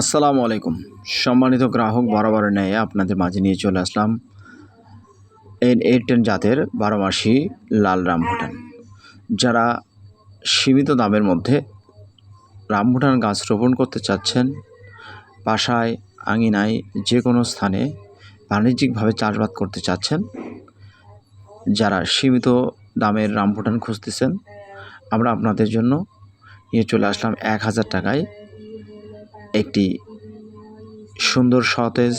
আসসালামু আলাইকুম। সম্মানিত গ্রাহক বরাবর ন্যায় আপনাদের মাঝে নিয়ে চলে আসলাম এন এইট টেন জাতের বারো মাসি লাল রামভুটান যারা সীমিত দামের মধ্যে রামভুটান গাছ রোপণ করতে চাচ্ছেন, বাসায়, আঙিনায় যে কোনো স্থানে বাণিজ্যিকভাবে চাষবাদ করতে চাচ্ছেন, যারা সীমিত দামের রামভুটান খুঁজতেছেন, আমরা আপনাদের জন্য নিয়ে চলে আসলাম এক হাজার টাকায় একটি সুন্দর সতেজ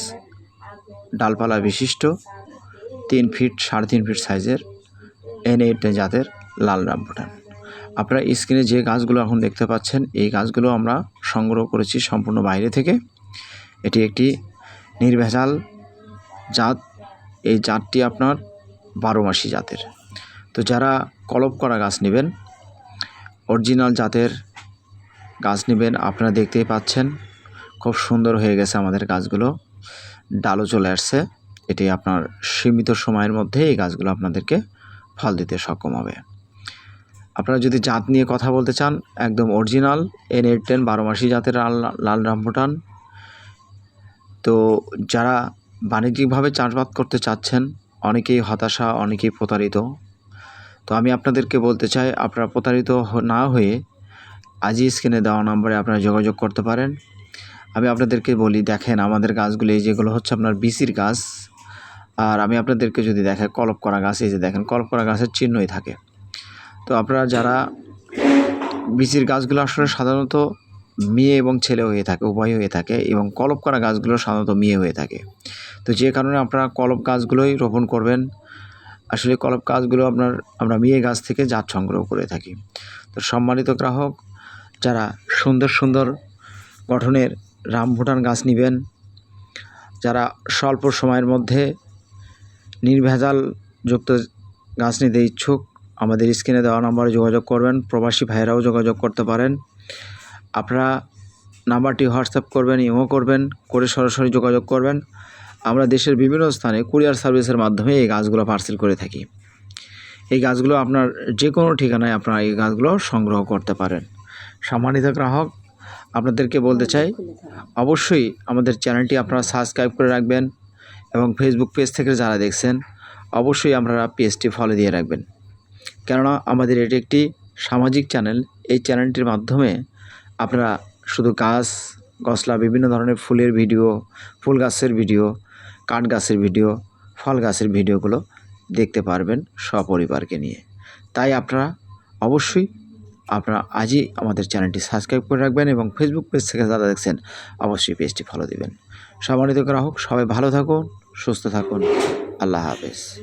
ডালপালা বিশিষ্ট তিন ফিট সাড়ে তিন ফিট সাইজের এন এইট জাতের লাল রামভুটান আপনারা স্ক্রিনে যে গাছগুলো এখন দেখতে পাচ্ছেন, এই গাছগুলো আমরা সংগ্রহ করেছি সম্পূর্ণ বাইরে থেকে। এটি একটি নির্ভেজাল জাত। এই জাতটি আপনার বারো মাসি জাতের। তো যারা কলপ করা গাছ নেবেন, অরিজিনাল জাতের গাছ নেবেন, আপনারা দেখতেই পাচ্ছেন। খুব সুন্দর হয়ে গেছে আমাদের গাছগুলো। ডালও চলে আসছে। এটি আপনার সীমিত সময়ের মধ্যে এই গাছগুলো আপনাদেরকে ফল দিতে সক্ষম হবে। আপনারা যদি জাত নিয়ে কথা বলতে চান, একদম অরিজিনাল এন এইট টেন বারো মাসি জাতের লাল লাল রামভুটান। তো যারা বাণিজ্যিকভাবে চাষবাদ করতে চাচ্ছেন, অনেকেই হতাশা, অনেকেই প্রতারিত। তো আমি আপনাদেরকে বলতে চাই, আপনারা প্রতারিত না হয়ে আজই স্ক্রিনে দেওয়া নম্বরে আপনারা যোগাযোগ করতে পারেন। আমি আপনাদেরকে বলি, দেখেন আমাদের গাছগুলি, এই যেগুলো হচ্ছে আপনার বিসির গাছ, আর আমি আপনাদেরকে যদি দেখে কলপ করা গাছ, এই যে দেখেন কলপ করা গাছের চিহ্নই থাকে। তো আপনারা যারা বিচির গাছগুলো আসলে সাধারণত মেয়ে এবং ছেলে হয়ে থাকে, উভয় হয়ে থাকে, এবং কলপ করা গাছগুলো সাধারণত মেয়ে হয়ে থাকে। তো যে কারণে আপনারা কলপ গাছগুলোই রোপণ করবেন। আসলে কলপ গাছগুলো আপনার, আমরা মেয়ে গাছ থেকে জাত সংগ্রহ করে থাকি। তো সম্মানিত গ্রাহক যারা সুন্দর সুন্দর গঠনের রামভুটান গাছ নেবেন, যারা স্বল্প সময়ের মধ্যে নির্ভেজাল যুক্ত গাছ নিতে ইচ্ছুক, আমাদের স্ক্রিনে দেওয়া নম্বরে যোগাযোগ করবেন, প্রবাসী ভাইয়েরাও যোগাযোগ করতে পারেন। আপনারা নাম্বারটি হোয়াটসঅ্যাপ করবেন, ইমো করবেন, করে সরাসরি যোগাযোগ করবেন। আমরা দেশের বিভিন্ন স্থানে কুরিয়ার সার্ভিসের মাধ্যমে এই গাছগুলো পার্সেল করে থাকি। এই গাছগুলো আপনার যে কোনো ঠিকানায় আপনারা এই গাছগুলো সংগ্রহ করতে পারেন। সম্মানিত গ্রাহক, আপনাদেরকে বলতে চাই, অবশ্যই আমাদের চ্যানেলটি আপনারা সাবস্ক্রাইব করে রাখবেন এবং ফেসবুক পেজ থেকে যারা দেখছেন, অবশ্যই আপনারা পেজটি ফলো দিয়ে রাখবেন। কেননা আমাদের এটি একটি সামাজিক চ্যানেল, এই চ্যানেলটির মাধ্যমে আপনারা শুধু গাছ, গছলা, বিভিন্ন ধরনের ফুলের ভিডিও, ফুল গাছের ভিডিও, কাঠ গাছের ভিডিও, ফল গাছের ভিডিওগুলো দেখতে পারবেন সপরিবারকে নিয়ে। তাই আপনারা অবশ্যই আপনারা আজই আমাদের চ্যানেলটি সাবস্ক্রাইব করে রাখবেন এবং ফেসবুক পেজ থেকে যারা দেখছেন, অবশ্যই পেজটি ফলো দিবেন। সম্মানিত গ্রাহক, সবাই ভালো থাকুন, সুস্থ থাকুন। আল্লাহ হাফেজ।